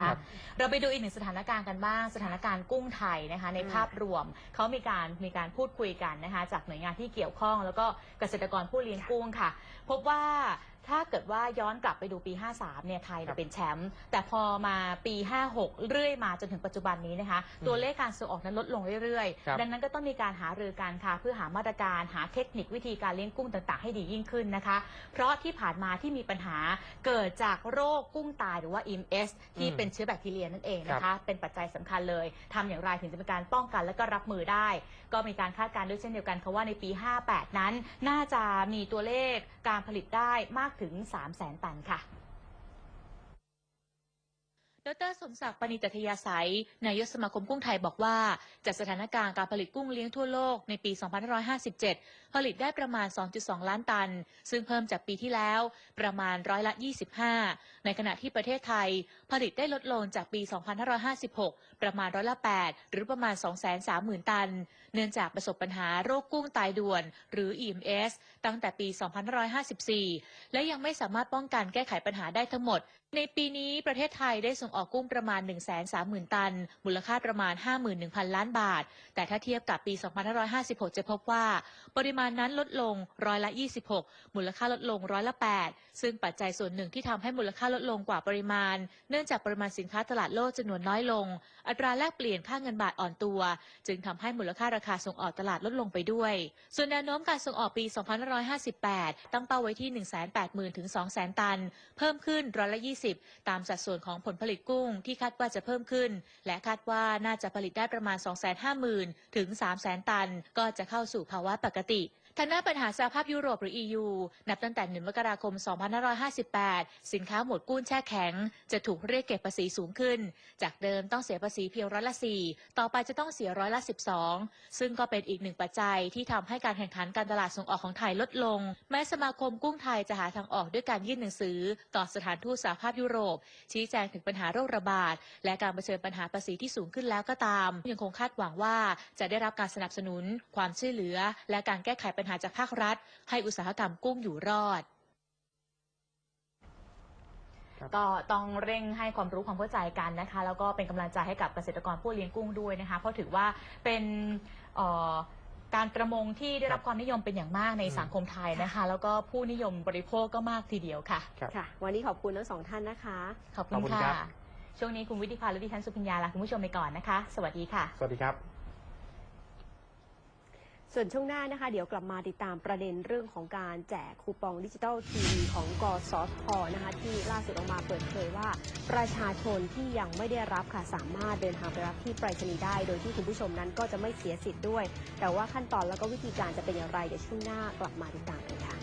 ครับเราไปดูอีกหนึ่งสถานการณ์กันบ้าง สถานการณ์กุ้งไทยนะคะในอืมภาพรวมเขามีการมีการพูดคุยกันนะคะจากหน่วยงานที่เกี่ยวข้อง แล้วก็เกษตรกรผู้เลี้ยงกุ้งค่ะ พบว่า ถ้าเกิดว่าย้อนกลับไปดูปี 53 เนี่ยไทยเนี่ยเป็นแชมป์แต่พอมาปี 56 เรื่อยมาจนถึงปัจจุบันนี้นะคะอืมตัวเลขการส่งออกนั้นลดลงเรื่อยครับ ๆ ดังนั้นก็ต้องมีการหารือกันค่ะ เพื่อหามาตรการหาเทคนิควิธีการเลี้ยงกุ้งต่างๆ ให้ดียิ่งขึ้นนะคะ เพราะที่ผ่านมาที่มีปัญหาเกิดจากโรคกุ้งตายหรือว่า IMS ที่อืมเป็นเชื้อแบคทีเรียนั่นเองนะครัคะบเป็นปัจจัยสำคัญเลยทำอย่างไรถึงจะเป็นการป้องกันและก็รับมือได้ ก็มีการคาดการณ์ด้วยเช่นเดียวกันค่ะว่าในปี 58 นั้น น่าจะมีตัวเลขการผลิตได้มากถึง 3 0 0 0 0 0 ตันค่ะ ดรสมศักดิ์ปณิตทยาศัยนายกสมาคมกุ้งไทยบอกว่า จากสถานการณ์การผลิตกุ้งเลี้ยงทั่วโลกในปี 2557 ผลิตได้ประมาณ 2.2 ล้านตัน ซึ่งเพิ่มจากปีที่แล้วประมาณร้อยละ 25 ในขณะที่ประเทศไทย ผลิตได้ลดลงจากปี 2556 ประมาณร้อยละ 8 หรือประมาณ 230,000 ตัน เนื่องจากประสบปัญหาโรคกุ้งตายด่วน หรือ EMS ตั้งแต่ปี 2554 และยังไม่สามารถป้องกันแก้ไขปัญหาได้ทั้งหมด ในปีนี้ประเทศไทยได้ส่งออกกุ้งประมาณ 130,000 ตัน มูลค่าประมาณ 51,000 ล้านบาท แต่ถ้าเทียบกับปี 2556 จะพบว่า ปริมาณนั้นลดลงร้อยละ 26 มูลค่าลดลงร้อยละ 8 ซึ่งปัจจัยส่วนหนึ่งที่ทำให้มูลค่าลดลงกว่าปริมาณ เนื่องจากปริมาณสินค้าตลาดโลกจำนวนน้อยลง อัตราแลกเปลี่ยนค่าเงินบาทอ่อนตัว จึงทำให้มูลค่าราคาส่งออกตลาดลดลงไปด้วย ส่วนแนวโน้มการส่งออกปี 2558 ตั้งเป้าไว้ที่ 180,000 ถึง 200,000 ตัน เพิ่มขึ้นร้อยละ 20 ตามสัดส่วนของผลผลิตกุ้งที่คาดว่าจะเพิ่มขึ้น และคาดว่าน่าจะผลิตได้ประมาณ 250,000 ถึง 300,000 ตัน ก็จะเข้าสู่ภาวะปกติ ทางด้านปัญหาสหภาพยุโรปหรือ EU นับตั้งแต่ 1 มกราคม 2558 สินค้าหมวดกุ้งแช่แข็ง จะถูกเรียกเก็บภาษีสูงขึ้น จากเดิมต้องเสียภาษีเพียงร้อยละ 4 ต่อไปจะต้องเสียร้อยละ 12 ซึ่งก็เป็นอีกหนึ่งปัจจัยที่ทำให้การแข่งขันการตลาดส่งออกของไทยลดลง แม้สมาคมกุ้งไทยจะหาทางออกด้วยการยื่นหนังสือ ต่อสถานทูตสหภาพยุโรป ชี้แจงถึงปัญหาโรคระบาด และการเผชิญปัญหาภาษีที่สูงขึ้นแล้วก็ตาม ยังคงคาดหวังว่าจะได้รับการสนับสนุน ความช่วยเหลือ และการแก้ไขปัญหาจากภาครัฐ ให้อุตสาหกรรมกุ้งอยู่รอดครับก็ต้องเร่งให้ความรู้ความเข้าใจกันนะคะ แล้วก็เป็นกำลังใจให้กับเกษตรกรผู้เลี้ยงกุ้งด้วยนะคะ เพราะถือว่าเป็นเอ่อการประมงที่ได้รับครับความนิยมเป็นอย่างมากในอืมสังคมไทยนะคะ แล้วก็ผู้นิยมบริโภคก็มากทีเดียวค่ะครับค่ะ วันนี้ขอบคุณทั้งสองท่านนะคะ ขอบคุขอณบคุณค่ะครับช่วงนี้คุณวิทิพาและดิฉันสุพิญญาลาคุณผู้ชมไปก่อนนะคะ สวัสดีค่ะ สวัสดีครับ ส่วนช่วงหน้านะคะ เดี๋ยวกลับมาติดตามประเด็นเรื่องของการแจกคูปองดิจิทัลทีวีของกสทนะคะ ที่ล่าสุดออกมาเปิดเผยว่า ประชาชนที่ยังไม่ได้รับค่ะสามารถเดินทางไปรับที่ไปรษณีย์ได้ โดยที่คุณผู้ชมนั้นก็จะไม่เสียสิทธิ์ด้วย แต่ว่าขั้นตอนแล้วก็วิธีการจะเป็นอย่างไรเดี๋ยวช่วงหน้ากลับมาติดตามกันค่ะ